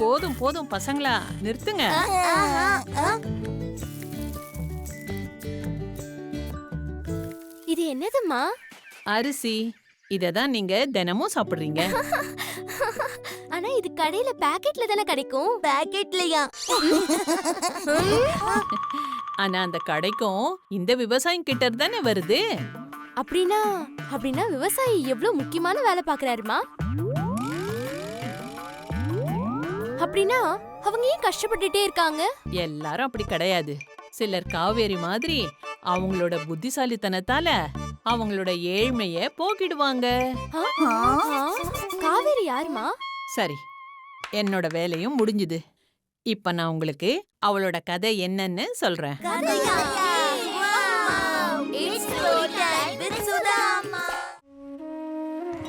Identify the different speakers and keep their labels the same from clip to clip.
Speaker 1: போதும் போதும் பசங்களா நிறுத்துங்க.
Speaker 2: இது என்னதுமா
Speaker 1: அரிசி. இததான் நீங்க தினமும் சாப்பிடுறீங்க.
Speaker 2: ஆனா இது கடையில பாக்கெட்ல தானே கிடைக்கும்?
Speaker 3: பாக்கெட்லயா
Speaker 1: ஆனா அந்த கடைக்கும் இந்த விவசாயம் கிட்ட தானே வருது?
Speaker 2: அப்படின்னா அப்படின்னா விவசாயி எவ்வளவு முக்கியமான வேலை பாக்குறாருமா? அப்படின்னா அவங்க ஏன் கஷ்டப்பட்டுட்டே இருக்காங்க?
Speaker 1: எல்லாரும் அப்படி கிடையாது. சிலர் காவேரி மாதிரி அவங்களோட புத்திசாலித்தனத்தால அவங்களோட ஏழ்மைய போக்கிடுவாங்க?
Speaker 2: காவேரி யாருமா?
Speaker 1: சரி என்னோட வேலையும் முடிஞ்சுது. இப்ப நான் உங்களுக்கு அவளோட கதை என்னன்னு சொல்றேன்.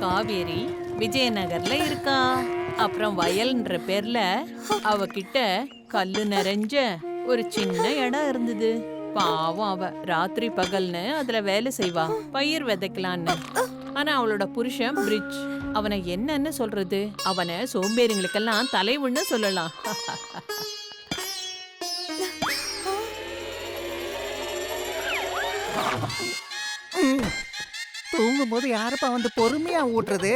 Speaker 1: காவேரி விஜயநகர்ல இருக்கா? அப்புறம் வயல்ன்ற பேர்ல அவகிட்ட கல்லு நிறைஞ்ச ஒரு சின்ன இடம் இருந்தது. பாவம் அவ. ராத்திரி பகல்னு அதுல வேலை செய்வா. பயிர் விதைக்கலான்னு. ஆனா அவளோட புருஷன் பிரிட்ஜ். அவனை என்னன்னு சொல்றது? அவனை சோம்பேறிங்களுக்கெல்லாம் தலைவன்னு சொல்லலாம்.
Speaker 4: தூங்கும்போது யாருப்பா வந்து பொறுமையா ஊட்டுறது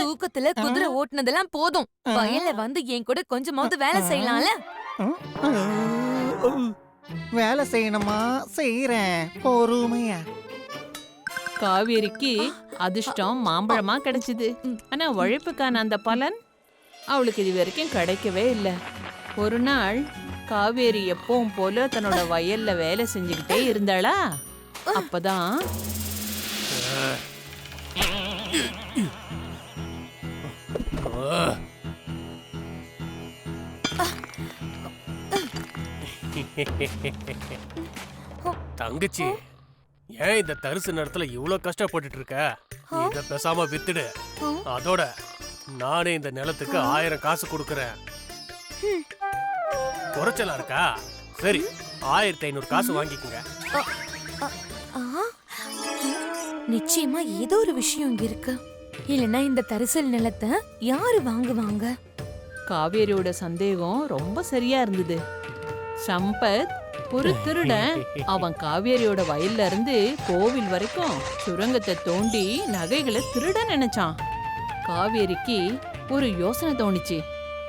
Speaker 5: தூக்கத்துல குதிரை ஓட்டுனதெல்லாம் போதும். வயல்ல வந்து என் கூட கொஞ்சமாவது வேலை செய்யலாம்ல?
Speaker 4: வேலை செய்யணுமா? செய்யறேன் பொறுமையா.
Speaker 1: காவேரிக்கு அதிர்ஷ்டம் மாம்பழமா கிடைச்சது. ஆனா உழைப்புக்கான அந்த பலன்? அவளுக்கு இது வரைக்கும் கிடைக்கவே இல்லை. ஒரு நாள் காவேரி எப்பவும் போல தன்னோட வயல்ல வேலை செஞ்சுக்கிட்டே இருந்தாளா? அப்பதான்
Speaker 6: தங்கச்சி ஏன் இந்த தரிசு நேரத்துல இவ்ளோ கஷ்டப்பட்டுட்டு இருக்க இத பேசாம வித்துடு. அதோட நானே இந்த நிலத்துக்கு ஆயிரம் காசு கொடுக்கறேன். குறைச்சலா இருக்கா? சரி ஆயிரத்தி ஐநூறு காசு வாங்கிக்கோங்க?
Speaker 5: நிச்சயமா ஏதோ ஒரு விஷயம் இங்க இருக்கு. இல்லனா இந்த தரிசல் நிலத்தை யாரு வாங்குவாங்க?
Speaker 1: காவேரியோட சந்தேகம் ரொம்ப சரியா இருந்தது. சம்பத் ஒரு திருடன் அவன் காவேரியோட வயல்ல இருந்து கோவில் வரைக்கும் சுரங்கத்தை தோண்டி நகைகளை திருட நினைச்சான். காவேரிக்கு ஒரு யோசனை தோணுச்சு.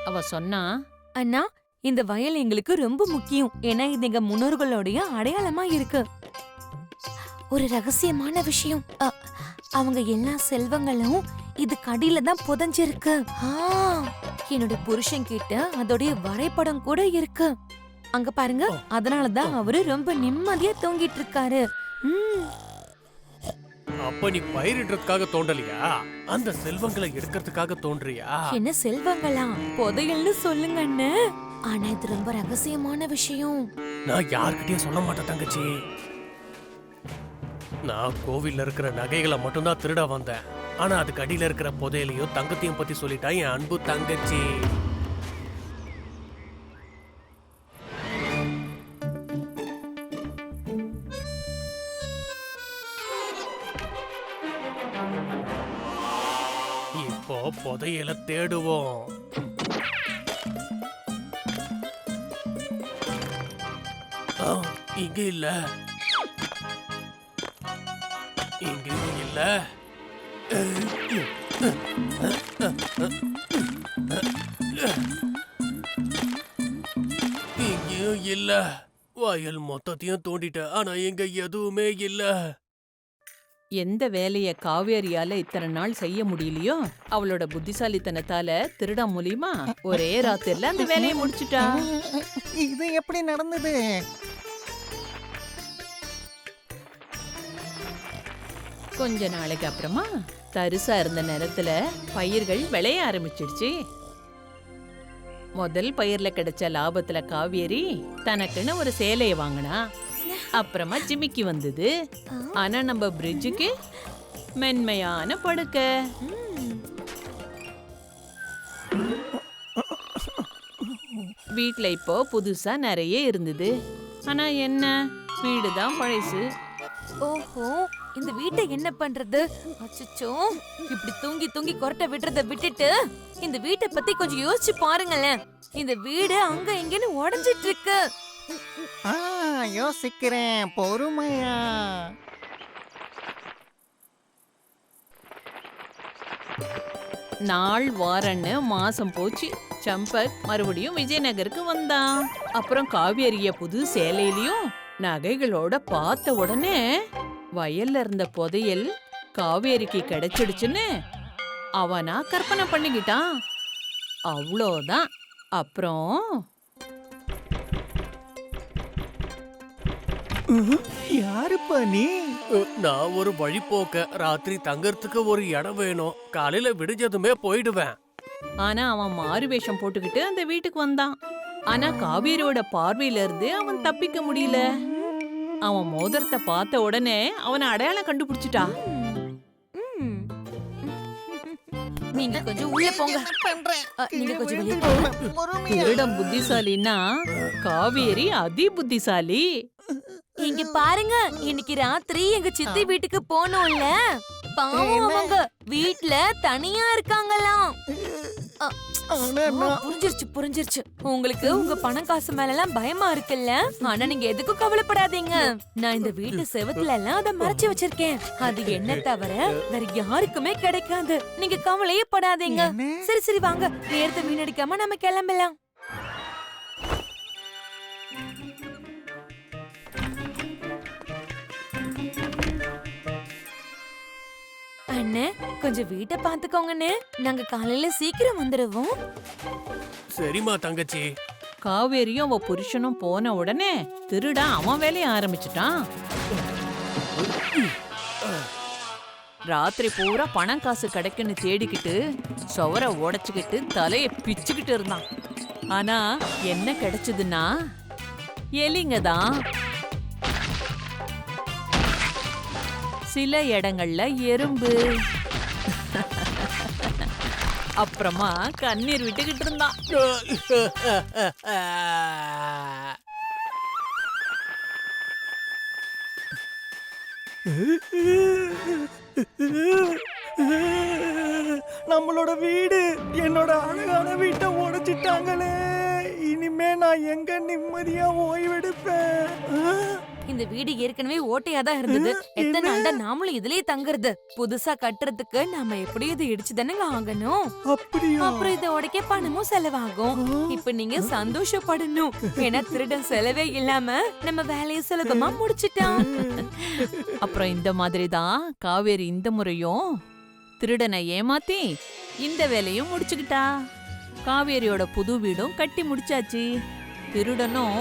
Speaker 1: அவ சொன்னா
Speaker 5: அண்ணா இந்த வயல் எங்களுக்கு ரொம்ப முக்கியம். ஏன்னா இது எங்க முன்னோர்களுடைய அடையாளமா இருக்கு. ஒரு ரகசியமான விஷயம். அ, அவங்க எல்லா செல்வங்களும் இது கடியில தான் புதைஞ்சிருக்கு. ஆ, என்னோட புருஷன் கிட்ட அதோடைய வரைபடம் கூட இருக்கு. அங்க பாருங்க அதனாலதான் அவரு ரொம்ப நிம்மதியா தூங்கிட்டு இருக்காரு
Speaker 6: அப்ப நீ பயிரிடுறதுக்காக தோண்டலையா? அந்த செல்வங்களை எடுக்கிறதுக்காக தோன்றியா?
Speaker 5: என்ன செல்வங்களா? புதையல்னு சொல்லுங்க அண்ணே ஆனா இது ரொம்ப ரகசியமான விஷயம்.
Speaker 6: நான் யார்கிட்டயும் சொல்ல மாட்டேன் தங்கச்சி. நான் கோவில்ல இருக்கிற நகைகளை மட்டும்தான் திருட வந்தேன். ஆனா அதுக்கு அடியில இருக்கிற புதையலையும் தங்கத்தையும் பத்தி சொல்லிட்டா என் அன்பு தங்கச்சி. இப்போ புதையல தேடுவோம். ஆ, இங்க இல்ல. இங்கேயும் இல்ல. இங்கேயும் இல்ல. வயல் மொத்தத்தையும் தோண்டிட்ட ஆனா இங்க எதுவுமே இல்லை.
Speaker 1: எந்த வேலைய காவேரியால இத்தனை நாள் செய்ய முடியலையோ அவளோட புத்திசாலித்தனத்தால திருட மூலியமா ஒரே ராத்திரில அந்த வேலையை முடிச்சிட்டா.
Speaker 4: இது எப்படி நடந்தது?
Speaker 1: கொஞ்ச நாளைக்கு அப்புறமா தரிசா இருந்த நேரத்துல பயிர்கள் விளைய ஆரம்பிச்சிடுச்சு. முதல் பயிர்ல கிடைச்ச லாபத்துல காவேரி தனக்குன்னு ஒரு சேலைய வாங்கினா அப்புறமா ஜிமிக்கி வந்தது. ஆனா நம்ம பிரிட்ஜுக்கு மென்மையான படுக்கை. வீட்டில் இப்போ புதுசா நிறைய இருந்தது. ஆனா என்ன? வீடு தான் பழசு.
Speaker 5: ஓஹோ இந்த வீட்டை என்ன பண்றது? அச்சோ இப்படி தூங்கி தூங்கி கொரட்டை விடுறத விட்டுட்டு இந்த வீட்டை பத்தி கொஞ்சம் யோசிச்சு பாருங்களேன். இந்த வீடு அங்க இங்கன்னு உடஞ்சிட்டு இருக்கு.
Speaker 4: ஆ யோசிக்கிறேன். பொறுமையா?
Speaker 1: நாள் வாரன்னு மாசம் போச்சு. சம்பக் மறுபடியும் விஜயநகருக்கு வந்தான். அப்புறம் காவேரிய புது சேலையிலயும் நகைகளோட பார்த்த உடனே வயல்ல இருந்த புதையல் காவேரிக்கு கிடைச்சிடுச்சுன்னு அவனா கற்பனை பண்ணிக்கிட்டான். அவ்வளோதான். அப்புறம்
Speaker 4: யாருப்பா நீ?
Speaker 6: நான் ஒரு வழிபோக்க ராத்திரி தங்கறதுக்கு ஒரு இடம் வேணும். காலையில விடிஞ்சதுமே போயிடுவேன்.
Speaker 1: ஆனா அவன் மாறு வேஷம் போட்டுக்கிட்டு அந்த வீட்டுக்கு வந்தான். ஆனா காவேரியோட பார்வையில இருந்து அவன் தப்பிக்க முடியல. அவன் மோதிரத்தை பார்த்த உடனே அவனை அடையாளம் கண்டுபிடிச்சிட்டா.
Speaker 5: நீங்க கொஞ்சம் உள்ள போங்க. நீங்க கொஞ்சம் வெளிய போங்க.
Speaker 1: திருடம் புத்திசாலின்னா காவேரி அதி புத்திசாலி.
Speaker 5: இங்க பாருங்க இன்னைக்கு ராத்திரி எங்க சித்தி வீட்டுக்கு போனோம்ல பாவம்? அவங்க. வீட்ல தனியா இருக்காங்களாம். புரிஞ்சிருச்சு புரிஞ்சிருச்சு. உங்களுக்கு உங்க பணம் காசு மேல எல்லாம் பயமா இருக்குல்ல? ஆனா நீங்க எதுக்கும் கவலைப்படாதீங்க. நான் இந்த வீட்டு செவத்துல எல்லாம் அதை மறைச்சு வச்சிருக்கேன். அது என்ன தவிர வேற யாருக்குமே கிடைக்காது. நீங்க கவலையே படாதீங்க? சரி சரி வாங்க. நேரத்தை வீணடிக்காம நம்ம கிளம்பலாம். அண்ணே கொஞ்சம் வீட்டை பாத்துக்கோங்கண்ணே நாங்க காலையில சீக்கிரம் வந்துடுவோம்
Speaker 6: சரிம்மா தங்கச்சி.
Speaker 1: காவேரியும் அவ புருஷனும் போன உடனே திருடன் அவன் வேலைய ஆரம்பிச்சிட்டான். ராத்திரி பூரா பணம் காசு கிடைக்குன்னு தேடிக்கிட்டு சுவரை உடைச்சுக்கிட்டு தலைய பிச்சுக்கிட்டு இருந்தான். ஆனா என்ன கிடைச்சதுன்னா எலிங்க தான். சில இடங்கள்ல எறும்பு. அப்புறமா கண்ணீர் விட்டுக்கிட்டு இருந்தான்.
Speaker 4: நம்மளோட வீடு என்னோட அழகான வீட்டை உடைச்சிட்டாங்களே. இனிமே நான் எங்க நிம்மதியா ஓய்வெடுப்பேன்?
Speaker 5: இந்த வீடு ஏற்கனவே ஓட்டையா தான் இருந்தது. எத்தனை நாள்டா நாமளும் இதுலயே தங்குறது? புதுசா கட்டுறதுக்கு நாம எப்படியும் இதை இடிச்சு தானங்க ஆகணும்
Speaker 4: அப்படியா?
Speaker 5: அப்புறம் இதை உடைக்க பணமும் செலவாகும். இப்ப நீங்க சந்தோஷப்படணும். ஏன்னா திருடன் செலவே இல்லாம நம்ம வேலையை சுலபமா முடிச்சிட்டான்.
Speaker 1: அப்புறம் இந்த மாதிரி தான் காவேரி இந்த முறையும் திருடனை ஏமாத்தி இந்த வேலையும் முடிச்சுக்கிட்டா. காவேரியோட புது வீடும் கட்டி முடிச்சாச்சு. திருடனும்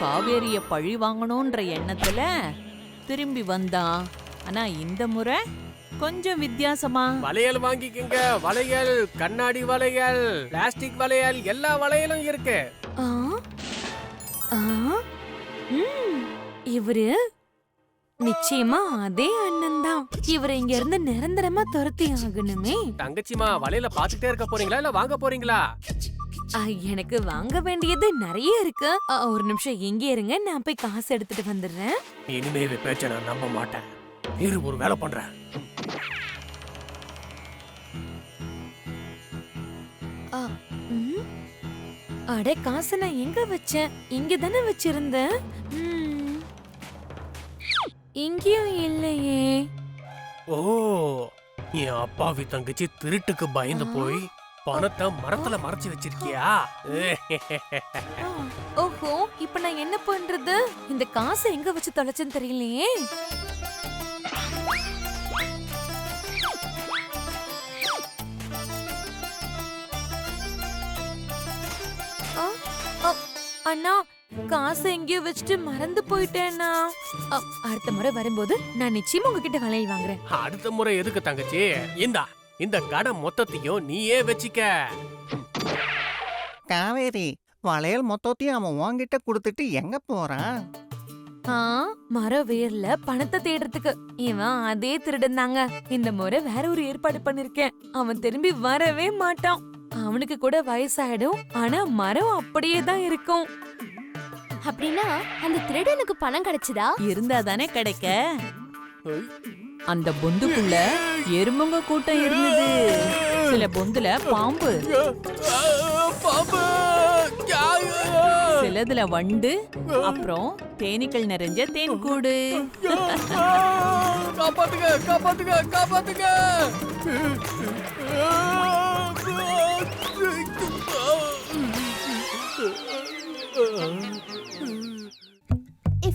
Speaker 1: காவேரிய பழி வாங்கணும்ன்ற எண்ணத்துல திரும்பி வந்தான் ஆனா இந்த முறை கொஞ்சம் வித்தியாசமா.
Speaker 6: வளையல் வாங்கிக்கங்க. வளையல் கண்ணாடி வளையல் பிளாஸ்டிக் வளையல் எல்லா வளையலும் இருக்கு.
Speaker 5: ஆ? ஆ? ம், இவரு? நிச்சயமா அதே அண்ணன் தான். இவரை இங்க இருந்து நிரந்தரமா துரத்தி ஆகணுமே.
Speaker 6: தங்கச்சிமா வளையல பாத்துட்டே இருக்க போறீங்களா? இல்ல வாங்க போறீங்களா?
Speaker 5: எனக்கு வாங்க வேண்டியது நிறைய இருக்கு. ஒரு நிமிஷம் எங்க இருங்க. நான் போய் காசு எடுத்துட்டு வந்துடுறேன்.
Speaker 6: இனிமே இவ பேச்ச நான் நம்ப மாட்டேன். இரு ஒரு வேலை பண்றேன்.
Speaker 5: அட காசு நான் எங்க வச்சேன்? இங்க தானே வச்சிருந்தேன். இங்கேயும் இல்லையே.
Speaker 6: ஓ என் அப்பாவி தங்கச்சி திருட்டுக்கு பயந்து போய் பணத்தை மரத்துல மறைச்சு வச்சிருக்கியா?
Speaker 5: ஓஹோ இப்ப நான் என்ன பண்றது? இந்த காசை எங்க வச்சு தொலைச்சேன்னு தெரியலையே. அண்ணா காசை எங்கேயோ வச்சுட்டு மறந்து போயிட்டேன்னா அ, அடுத்த முறை வரும்போது நான் நிச்சயமா உங்ககிட்ட வளையல் வாங்குறேன்.
Speaker 6: அடுத்த முறை எதுக்கு தங்கச்சி? இந்தா இந்த கடை மொத்தத்தையும் நீயே வச்சிக்க.
Speaker 4: காவேரி வளையல் மொத்தத்தையும் அவன் உன்கிட்ட கொடுத்துட்டு எங்க போறான்?
Speaker 5: ஆ மர வேர்ல பணத்தை தேடுறதுக்கு. இவன் அதே திருடன் தாங்க. இந்த முறை வேற ஒரு ஏற்பாடு பண்ணிருக்கேன். அவன் திரும்பி வரவே மாட்டான். அவனுக்கு கூட வயசாயிடும். ஆனா மரம் அப்படியே தான் இருக்கும்.
Speaker 2: அப்படின்னா அந்த திருடனுக்கு பணம் கிடைச்சதா?
Speaker 1: இருந்தா தானே கிடைக்க அந்த பொந்துக்குள்ள எறும்புங்க கூட்டம் இருந்தது. சில பொந்துல பாம்பு.
Speaker 6: பாம்பு
Speaker 1: சிலதுல வண்டு அப்புறம் தேனீக்கள் நிறைஞ்ச தேன் கூடு
Speaker 6: காப்பாத்துங்க காப்பாத்துங்க காப்பாத்துங்க.